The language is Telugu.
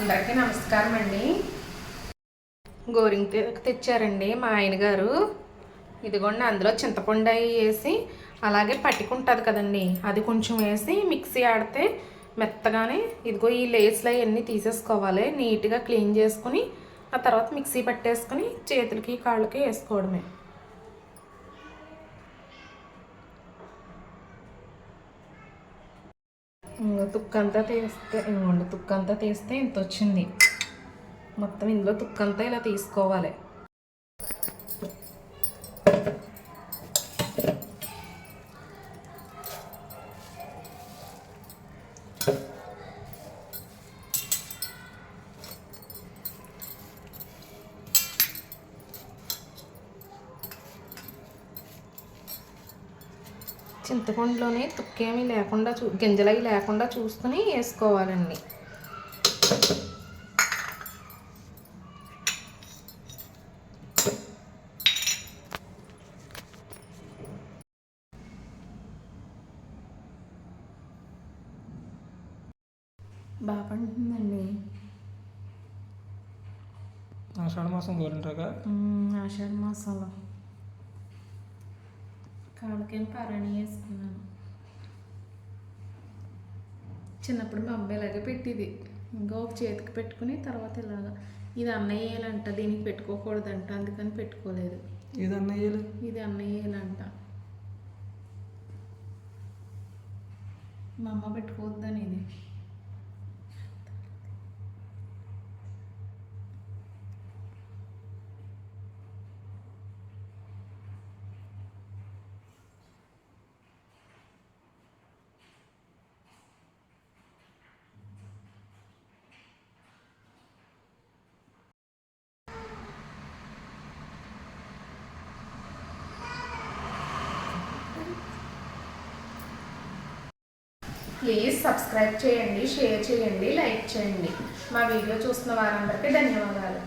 అందరికీ నమస్కారం అండి. గోరింగ్ తెచ్చారండి మా ఆయన గారు. ఇదిగోండి అందులో చింతపండు అవి వేసి అలాగే పట్టుకుంటుంది కదండి అది కొంచెం వేసి మిక్సీ ఆడితే మెత్తగానే ఇదిగో ఈ లేస్లు అవన్నీ తీసేసుకోవాలి. నీట్గా క్లీన్ చేసుకుని ఆ తర్వాత మిక్సీ పట్టేసుకుని చేతులకి కాళ్ళకి వేసుకోవడమే. తుక్కంతా తీస్తే ఇవ్వండి తుక్కంతా తీస్తే ఇంత వచ్చింది మొత్తం ఇందులో తుక్కంతా ఇలా తీసుకోవాలి. చింతపండులోనే తుక్కేమీ లేకుండా చూ గింజలవి లేకుండా చూసుకుని వేసుకోవాలండి. బాగా పండుతుందండి. ఆషాఢ మాసం గోరింటాక? ఆషాఢ మాసంలో. కాళ్ళకేం పారాణి వేసుకున్నాను చిన్నప్పుడు మా అమ్మ ఇలాగే పెట్టింది ఇంకా ఒక చేతికి పెట్టుకుని తర్వాత ఇలాగా ఇది అన్నయ్యేలంట దీనికి పెట్టుకోకూడదంట అందుకని పెట్టుకోలేదు ఇది అన్నయ్యలు ఇది అన్నయ్యేలంట మా అమ్మ పెట్టుకోవద్దని ఇది ప్లీజ్ సబ్స్క్రైబ్ చేయండి షేర్ చేయండి లైక్ చేయండి. మా వీడియో చూస్తున్న వారందరికీ ధన్యవాదాలు.